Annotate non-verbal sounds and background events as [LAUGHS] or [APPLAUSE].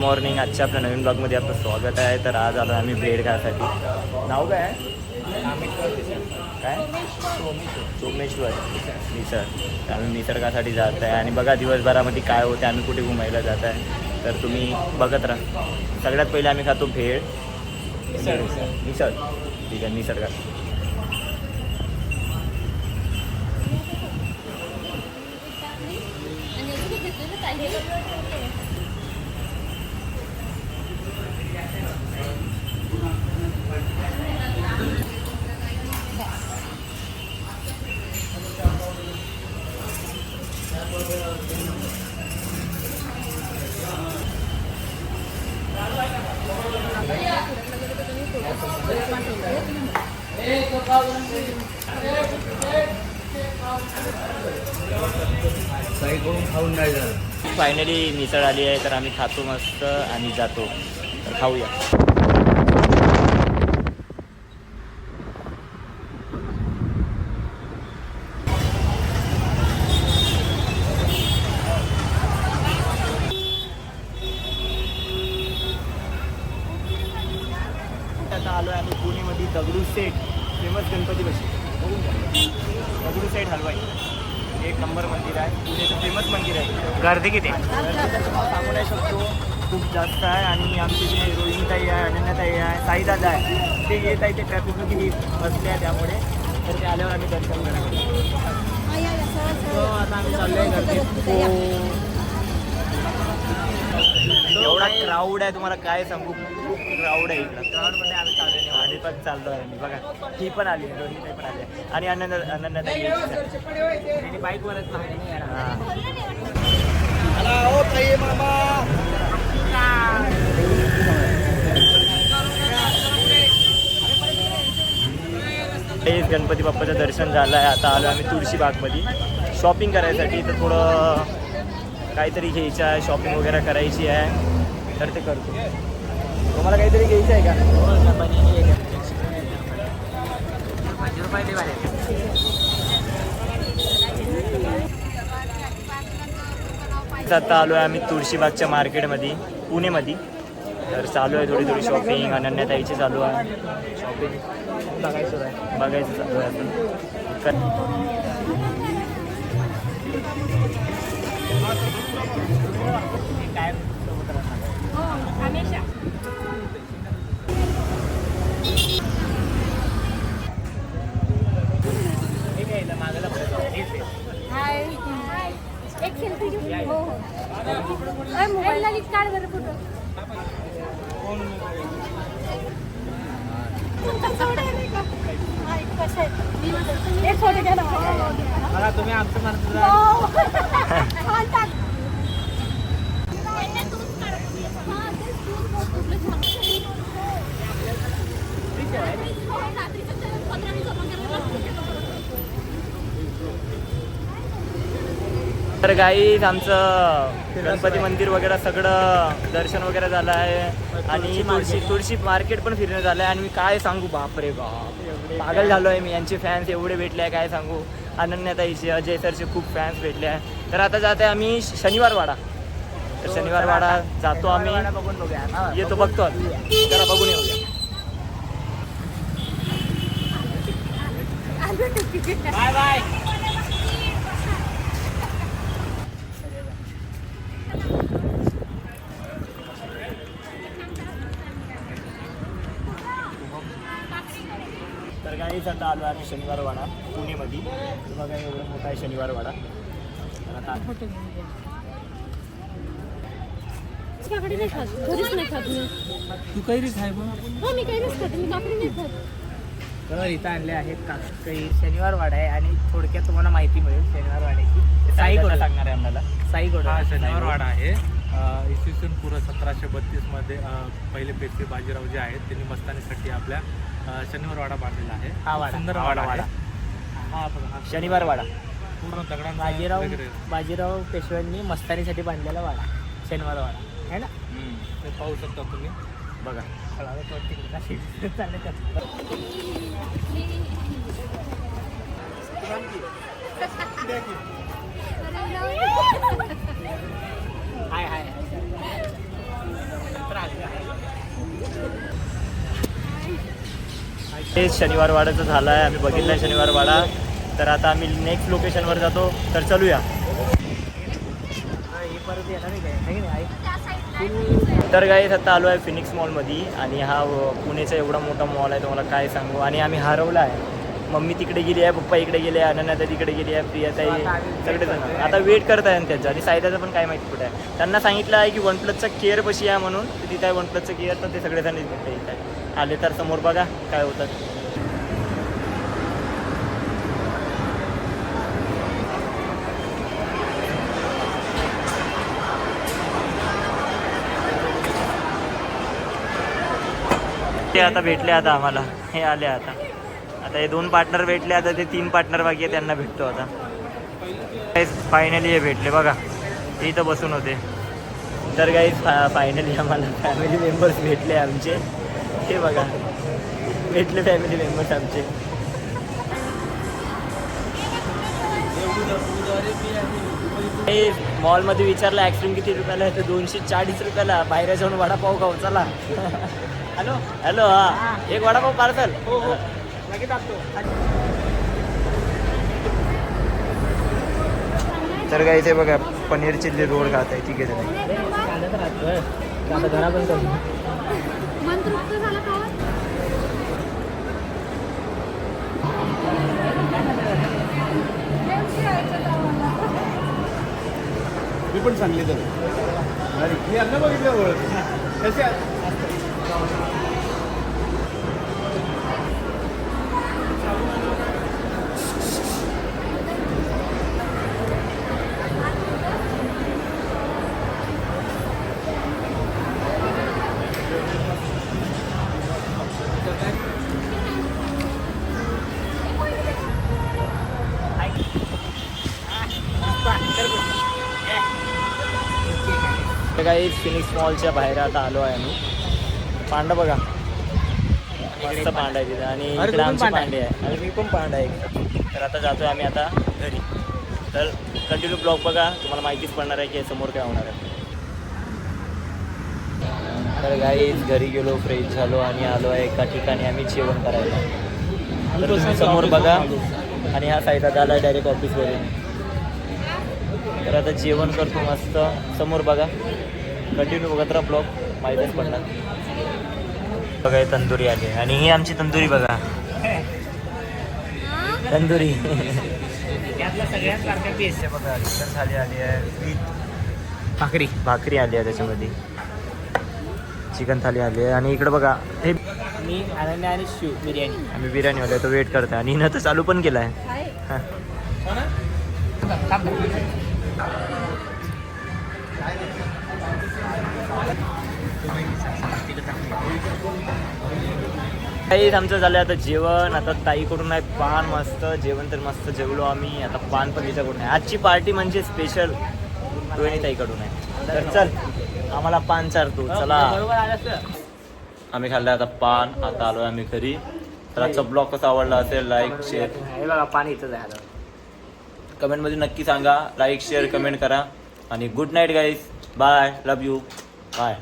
Morning आजच्या आपल्या नवीन ब्लॉगमध्ये आपलं स्वागत आहे. तर आज आलो आम्ही ब्रेड खायसाठी. नाव काय आहे? काय? सोमेश्वर. मिसळ तर आम्ही निसर्गासाठी जात आहे. आणि बघा दिवसभरामध्ये काय होते आम्ही कुठे घुमायला जात आहे. तर तुम्ही बघत राहा. सगळ्यात पहिले आम्ही खातो भेळ. मिसळ ठीक आहे निसर्गात काही करून खाऊन नाही झालं फायनली मिसळ आली आहे तर आम्ही खातो मस्त आणि जातो. तर खाऊया आता आलो आहे आम्ही पुणेमध्ये दगडू सेट फेमस गणपती बशी बघून घ्या. सेट हलवाई. एक नंबर मंदिर आहे. पुण्याचं फेमस मंदिर आहे. गर्दी किती? सांगू नाही शकतो खूप जास्त आहे आणि आमची जे रोहिणीताई आहे अनन्याताई आहे साईदादा आहे ते येत आहे ते ट्रॅफिकमध्ये बसले आहे त्यामुळे. तर ते आल्यावर आम्ही दर्शन करायला हो, आता आम्ही चाललोय गर्दीत. हो. एवढा क्राऊड आहे तुम्हाला काय सांगू? खूप क्राऊड आहे इकडं. क्राऊडमध्ये आम्ही चाललो आणि पण चाललो आहे मी बघा ही पण आली आहे रोहिणीताई पण आली आहे. आणि अनन्या अनन्याताई त्यांनी बाईकवरच हां. हो ताई मामा गणपती बाप्पाचं दर्शन झालं आहे आता आलो आम्ही तुळशी बागमध्ये शॉपिंग करायसाठी तर थोडं काहीतरी घ्यायचं आहे शॉपिंग वगैरे करायची आहे तर ते करतो. तुम्हाला काहीतरी घ्यायचं आहे का? आता आलो आहे आम्ही तुळशीबागच्या मार्केटमध्ये पुणेमध्ये. तर चालू आहे थोडी थोडी शॉपिंग अनन्याताईची चालू आहे. शॉपिंग बघायचं बघायचं चालू आहे आपण एक सेल्फी घेऊ हो हो. मोबाईल लागेल काढ बरं फोटो तुम्ही आमचं म्हणतो. [LAUGHS] तर गाईज आमचं गणपती मंदिर वगैरे सगळं दर्शन वगैरे झालं आहे. आणि तुळशी तुळशी मार्केट. पण फिरणं झालं आहे. आणि मी काय सांगू बापरे बाप. पागल झालो आहे मी. यांचे फॅन्स एवढे भेटले आहे काय सांगू? अनन्याताईचे अजय सरचे खूप फॅन्स भेटले आहे. तर आता जात आम्ही शनिवार वाडा तर शनिवार वाडा जातो आम्ही. येतो बघतो जरा बघून येऊया. Bye bye. तर गाईच आता आलो आम्ही शनिवार वाडा पुणेमध्ये बघा एवढा मोठा आहे शनिवार वाडा काकडी नाही खात घरीच नाही खात मी तू कैरीच आहे मग हो मी काही नाही खात मी काकडी नाही खात तर इथं आणले आहेत काही शनिवार वाडा आहे आणि थोडक्यात तुम्हाला माहिती मिळेल शनिवार वाड्याची साई गोडा सांगणार आहे आम्हाला. साई गोडा हा शनिवार वाडा आहे. अ, इसवी सन पूर्व सतराशे बत्तीसमध्ये अ, पहिले पेशवे बाजीराव जे आहेत. त्यांनी मस्तानीसाठी आपल्या अ, शनिवार वाडा बांधलेला आहे. हा वाडा. सुंदर हा वाडा वाडा. आहे हा बघा, हा शनिवार वाडा पूर्ण दगडांचा बाजीराव बाजीराव पेशव्यांनी मस्तानीसाठी बांधलेला वाडा शनिवार वाडा है ना? ते पाहू शकता तुम्ही. बघा. चालेल हाय हाय. झालं आहे आम्ही बघितलं शनिवारवाडा. तर आता आम्ही नेक्स्ट लोकेशनवर जातो तर चलूया. काय? तर गाईज आता आलो आहे फिनिक्स मॉलमध्ये आणि हा पुणेचा एवढा मोठा मॉल आहे तुम्हाला काय सांगू? आणि आम्ही हरवला आहे. मम्मी तिकडे गेली आहे पप्पा इकडे गेले आहे अनन्या तिकडे गेली आहे प्रियाताई सगळेजण. आता वेट करत आहे त्यांचं आणि सायदाचं पण काय माहिती कुठे आहे. त्यांना सांगितलं आहे की वन प्लसचा केअर पशी आहे म्हणून. तिथे आहे वन प्लसचं केअर तर ते सगळेजण इथे येत आहे आले तर समोर बघा काय होतं. ते आता भेटले आता आम्हाला. हे आले आता. आता हे दोन पार्टनर भेटले आता ते तीन पार्टनर बाकी आहे त्यांना भेटतो आता. फायनली हे भेटले बघा. ते इथं बसून होते. तर काही फायनली आम्हाला फॅमिली मेंबर्स भेटले आमचे. हे बघा. भेटले फॅमिली मेंबर्स आमचे. हे मॉलमध्ये विचारलं ॲक्सिडेंट किती रुपयाला आहे? तर दोनशे चाळीस रुपयाला. बाहेर जाऊन वडापाव खाऊ चला. हॅलो. हॅलो हा. एक वडापाव पार्सल. हो हो. लगेच आणतो. तर काय इथे बघा पनीर चिल्ली रोड खात आहे ठीक मी पण सांगली तर. मी अन्न बघितलं काही फिनिक्स मॉलच्या बाहेर आता आलो आहे आम्ही. पांडा बघा. मस्त पांडा आहे तिथे. आणि इकडे आमची पांडा आहे. आणि मी पण पांडा आहे. तर आता जातोय आम्ही आता घरी. तर कंटिन्यू ब्लॉग बघा. तुम्हाला माहितीच पडणार आहे की समोर काय होणार आहे. तर काही घरी गेलो फ्रेश झालो आणि आलो आहे एका ठिकाणी. आम्ही जेवण करायला. तर तुम्ही समोर बघा. आणि हा साईड आला आहे डायरेक्ट ऑफिसवरून तर आता जेवण करतो मस्त. समोर बघा. कंटिन्यू बघत राहा ब्लॉग माहीतच पडणार. बघा हे तंदुरी आली. आहे. आणि ही आमची तंदुरी बघा. तंदुरी. त्यातला सगळ्यात सारख्या पीस बघा. चिकन थाली आली आहे भाकरी. भाकरी आली आहे त्याच्यामध्ये. चिकन थाली आली आहे. आणि इकडे बघा हे मी अनन्या आणि शिव बिर्याणी. आम्ही बिर्याणीवाले तो वेट करतोय. आणि हिनं तर चालू पण केला आहे आहे काही आमचं झालं आता जेवण आता ताईकडून आहे पान मस्त जेवण तर मस्त जेवलो आम्ही आता पान पण तिच्याकडून आहे. आजची पार्टी म्हणजे स्पेशल दोन्ही ताईकडून आहे. तर चल आम्हाला पान चारतो चला. बरोबर आलं तर आम्ही खाल्लं आता पान आता आलोय आम्ही घरी. तर आजचा ब्लॉग कसा आवडला असेल लाईक शेअर हे पाणी इथं कमेंटमध्ये नक्की सांगा लाईक शेअर कमेंट करा. आणि good night guys bye love you bye